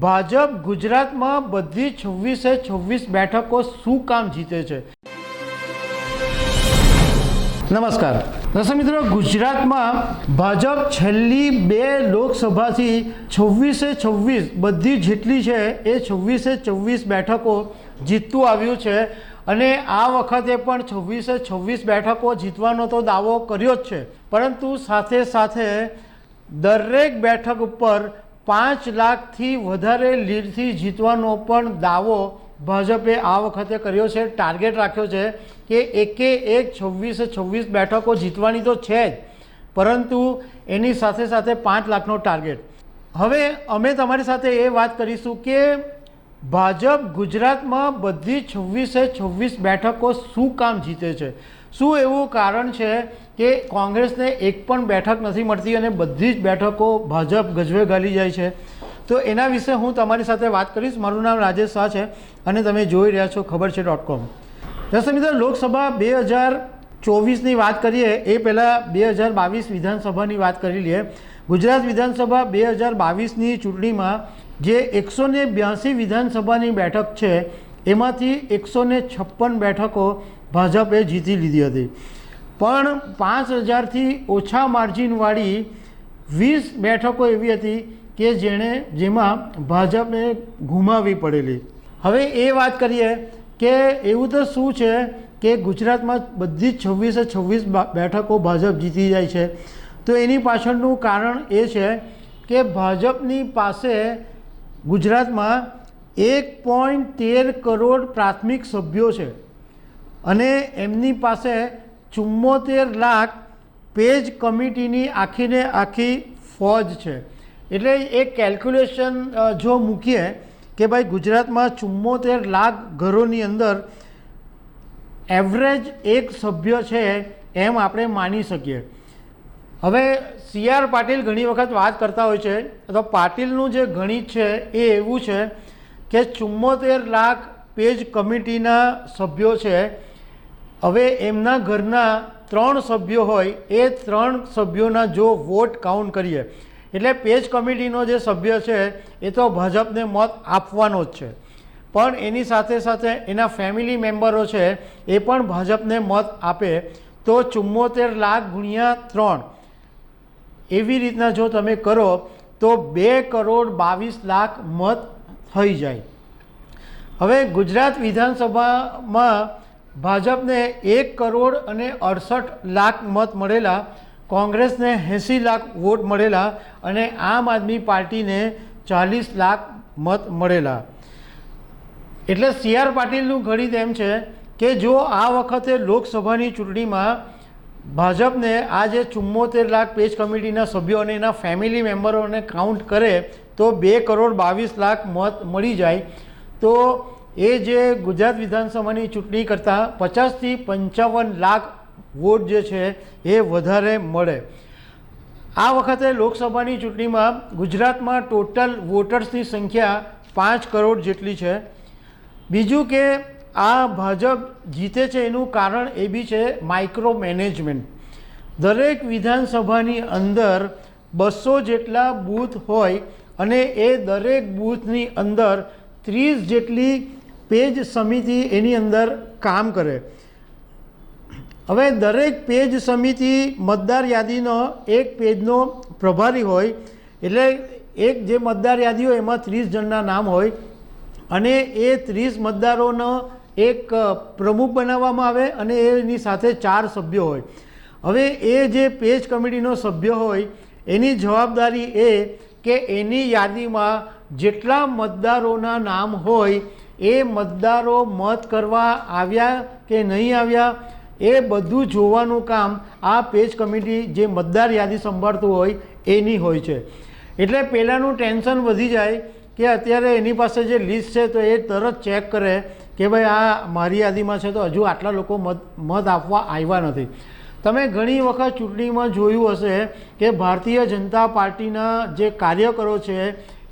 ભાજપ ગુજરાતમાં બધી છવ્વીસે છવ્વીસ બેઠકો શું કામ જીતે છે? નમસ્કાર. દર્શક મિત્રો, ગુજરાતમાં ભાજપ છેલ્લી બે લોકસભાથી છવ્વીસે છવ્વીસ બધી જેટલી છે એ છવ્વીસે છવ્વીસ બેઠકો જીતતું આવ્યું છે. અને આ વખતે પણ છવ્વીસે છવ્વીસ બેઠકો જીતવાનો તો દાવો કર્યો જ છે. પરંતુ સાથે સાથે દરેક બેઠક ઉપર પાંચ લાખથી વધારે લીડથી જીતવાનો પણ દાવો ભાજપે આ વખતે કર્યો છે. ટાર્ગેટ રાખ્યો છે કે એકે એક છવ્વીસે છવ્વીસ બેઠકો જીતવાની તો છે જ, પરંતુ એની સાથે સાથે પાંચ લાખનો ટાર્ગેટ હવે અમે તમારી સાથે એ વાત કરીશું કે ભાજપ ગુજરાતમાં બધી છવ્વીસે છવ્વીસ બેઠકો શું કામ જીતે છે? શું એવું કારણ છે કે કોંગ્રેસને એક પણ બેઠક નથી મળતી અને બધી જ બેઠકો ભાજપ ગજવે ગાલી જાય છે? તો એના વિશે હું તમારી સાથે વાત કરીશ. મારું નામ રાજેશ શાહ છે અને તમે જોઈ રહ્યા છો ખબર છે ડોટ કોમ. દર્શક મિત્રો, લોકસભા બે હજાર ચોવીસની વાત કરીએ, એ પહેલાં બે હજાર બાવીસ વિધાનસભાની વાત કરી લઈએ. ગુજરાત વિધાનસભા બે હજાર બાવીસની ચૂંટણીમાં જે એકસો ને બ્યાસી વિધાનસભાની બેઠક છે, એમાંથી એકસો છપ્પન બેઠકો ભાજપે જીતી લીધી હતી. પણ પાંચ હજારથી ઓછા માર્જિનવાળી વીસ બેઠકો એવી હતી કે જેણે, જેમાં ભાજપને ગુમાવવી પડેલી. હવે એ વાત કરીએ કે એવું તો શું છે કે ગુજરાતમાં બધી જ છવ્વીસે છવ્વીસ બેઠકો ભાજપ જીતી જાય છે. તો એની પાછળનું કારણ એ છે કે ભાજપની પાસે ગુજરાતમાં એક પોઈન્ટ તેર કરોડ પ્રાથમિક સભ્યો છે. અને એમની પાસે ચુમ્મોતેર લાખ પેજ કમિટીની આખીને આખી ફોજ છે. એટલે એ કેલ્ક્યુલેશન જો મૂકીએ કે ભાઈ ગુજરાતમાં ચુમ્મોતેર લાખ ઘરોની અંદર એવરેજ એક સભ્ય છે એમ આપણે માની શકીએ. હવે સી આર પાટીલ ઘણી વખત વાત કરતા હોય છે, તો પાટીલનું જે ગણિત છે એ એવું છે કે ચુમ્મોતેર લાખ પેજ કમિટીના સભ્યો છે હવે એમના ઘરના ત્રણ સભ્યો હોય, એ ત્રણ સભ્યોના જો વોટ કાઉન્ટ કરીએ, એટલે પેજ કમિટીનો જે સભ્ય છે, એ તો ભાજપને મત આપવાનો જ છે. પણ એની સાથે સાથે એના ફેમિલી મેમ્બરો છે, એ પણ ભાજપને મત આપે, તો ચુમ્મોતેર લાખ ગુણ્યા ત્રણ. એવી રીતના જો તમે કરો, તો બે કરોડ બાવીસ લાખ મત થઈ જાય. હવે ગુજરાત વિધાનસભામાં ભાજપને એક કરોડ અને અડસઠ લાખ મત મળેલા, કોંગ્રેસને એંસી લાખ વોટ મળેલા અને આમ આદમી પાર્ટીને ચાલીસ લાખ મત મળેલા. એટલે સી આર પાટીલનું ગણિત એમ છે કે જો આ વખતે લોકસભાની ચૂંટણીમાં ભાજપને આ જે ચુમ્મોતેર લાખ પેજ કમિટીના સભ્યો અને એના ફેમિલી મેમ્બરોને કાઉન્ટ કરે, તો બે કરોડ બાવીસ લાખ મત મળી જાય. તો એ જે ગુજરાત વિધાનસભાની ચૂંટણી કરતાં પચાસથી પંચાવન લાખ વોટ જે છે એ વધારે મળે. આ વખતે લોકસભાની ચૂંટણીમાં ગુજરાતમાં ટોટલ વોટર્સની સંખ્યા પાંચ કરોડ જેટલી છે. બીજું કે આ ભાજપ જીતે છે એનું કારણ એ બી છે માઇક્રો મેનેજમેન્ટ દરેક વિધાનસભાની અંદર બસો જેટલા બૂથ હોય અને એ દરેક બૂથની અંદર ત્રીસ જેટલી પેજ સમિતિ એની અંદર કામ કરે. હવે દરેક પેજ સમિતિ મતદાર યાદીનો એક પેજનો પ્રભારી હોય, એટલે એક જે મતદાર યાદી હોય એમાં ત્રીસ જણના નામ હોય, અને એ ત્રીસ મતદારોનો એક પ્રમુખ બનાવવામાં આવે અને એની સાથે ચાર સભ્યો હોય. હવે એ જે પેજ કમિટીનો સભ્ય હોય, એની જવાબદારી એ કે એની યાદીમાં જેટલા મતદારોના નામ હોય એ મતદારો મત કરવા આવ્યા કે નહીં આવ્યા, એ બધું જોવાનું કામ આ પેજ કમિટી જે મતદાર યાદી સંભાળતું હોય, એની હોય છે. એટલે પહેલાંનું ટેન્શન વધી જાય કે અત્યારે એની પાસે જે લિસ્ટ છે તો એ તરત ચેક કરે કે ભાઈ આ મારી યાદીમાં છે તો હજુ આટલા લોકો મત મત આપવા આવ્યા નથી. તમે ઘણી વખત ચૂંટણીમાં જોયું હશે કે ભારતીય જનતા પાર્ટીના જે કાર્યકરો છે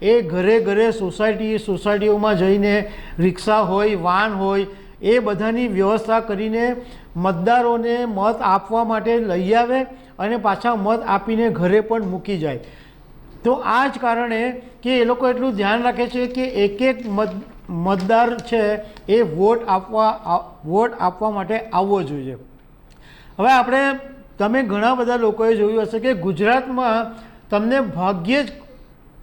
એ ઘરે ઘરે સોસાયટી સોસાયટીઓમાં જઈને રિક્ષા હોય વાન હોય, એ બધાની વ્યવસ્થા કરીને મતદારોને મત આપવા માટે લઈ આવે અને પાછા મત આપીને ઘરે પણ મૂકી જાય. તો આ જ કારણે કે એ લોકો એટલું ધ્યાન રાખે છે કે એક એક મત, મતદાર છે એ વોટ આપવા વોટ આપવા માટે આવવો જોઈએ. હવે આપણે, તમે ઘણા બધા લોકોએ જોયું હશે કે ગુજરાતમાં તમને ભાગ્યે જ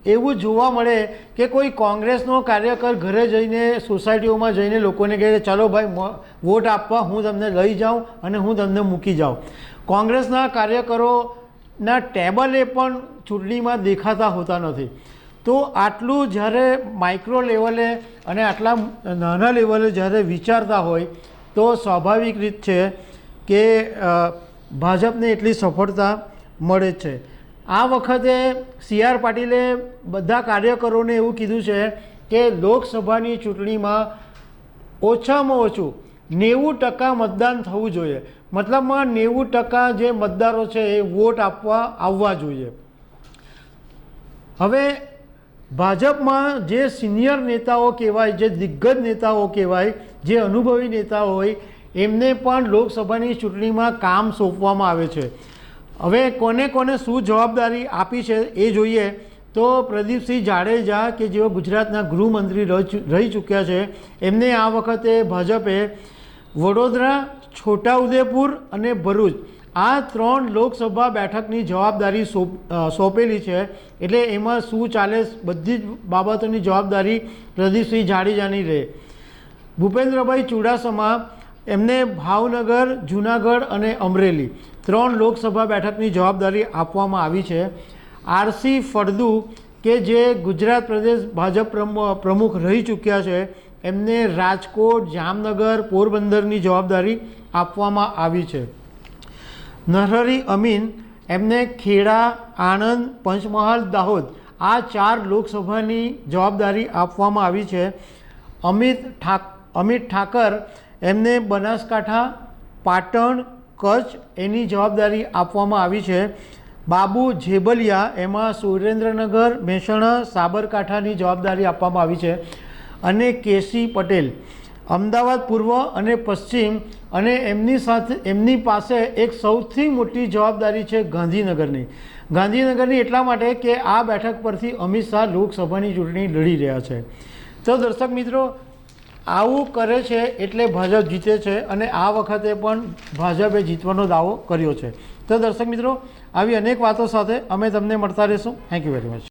એવું જોવા મળે કે કોઈ કોંગ્રેસનો કાર્યકર ઘરે જઈને સોસાયટીઓમાં જઈને લોકોને કહે ચાલો ભાઈ વોટ આપવા હું તમને લઈ જાઉં અને હું તમને મૂકી જાઉં. કોંગ્રેસના કાર્યકરોના ટેબલે પણ ચૂંટણીમાં દેખાતા હોતા નથી. તો આટલું જ્યારે માઇક્રો લેવલે અને આટલા નાના લેવલે જ્યારે વિચારતા હોય, તો સ્વાભાવિક રીત છે કે ભાજપને એટલી સફળતા મળે છે. આ વખતે સી આર પાટીલે બધા કાર્યકરોને એવું કીધું છે કે લોકસભાની ચૂંટણીમાં ઓછામાં ઓછું નેવું ટકા મતદાન થવું જોઈએ. મતલબમાં નેવું ટકા જે મતદારો છે એ વોટ આપવા આવવા જોઈએ. હવે ભાજપમાં જે સિનિયર નેતાઓ કહેવાય, જે દિગ્ગજ નેતાઓ કહેવાય, જે અનુભવી નેતાઓ હોય, એમને પણ લોકસભાની ચૂંટણીમાં કામ સોંપવામાં આવે છે. હવે કોને કોને શું જવાબદારી આપી છે એ જોઈએ તો પ્રદીપસિંહ જાડેજા કે જેઓ ગુજરાતના ગૃહમંત્રી રહી ચૂક્યા છે, એમને આ વખતે ભાજપે વડોદરા, છોટાઉદેપુર અને ભરૂચ આ ત્રણ લોકસભા બેઠકની જવાબદારી સોંપ સોંપેલી છે. એટલે એમાં શું ચાલે બધી જ બાબતોની જવાબદારી પ્રદીપસિંહ જાડેજાની રહે. ભૂપેન્દ્રભાઈ ચુડાસમા, એમને ભાવનગર, જુનાગઢ અને અમરેલી ત્રણ લોકસભા બેઠકની જવાબદારી આપવામાં આવી છે. આરસી ફળદુ, કે જે ગુજરાત પ્રદેશ ભાજપ પ્રમુ- પ્રમુખ રહી ચૂક્યા છે, એમને રાજકોટ, જામનગર, પોરબંદરની જવાબદારી આપવામાં આવી છે. નરહરી અમીન, એમને ખેડા, આણંદ, પંચમહાલ, દાહોદ આ ચાર લોકસભાની જવાબદારી આપવામાં આવી છે. અમિત ઠાક, અમિત ઠાકર, એમને બનાસકાંઠા, પાટણ કચ્છ એની જવાબદારી આપવામાં આવી છે. બાબુ જેબલિયા એમાં સુરેન્દ્રનગર, મહેસાણા, સાબરકાંઠાની જવાબદારી આપવામાં આવી છે અને કેસી પટેલ. અમદાવાદ પૂર્વ અને પશ્ચિમ અને એમની સાથે, એમની પાસે એક સૌથી મોટી જવાબદારી છે ગાંધીનગરની. ગાંધીનગરની એટલા માટે કે આ બેઠક પરથી અમિત શાહ લોકસભાની ચૂંટણી લડી રહ્યા છે. તો દર્શક મિત્રો આવું કરે છે એટલે ભાજપ જીતે છે અને આ વખતે પણ ભાજપે જીતવાનો દાવો કર્યો છે. તો દર્શક મિત્રો, આવી અનેક વાતો સાથે અમે તમને મળતા રહીશું. Thank you very much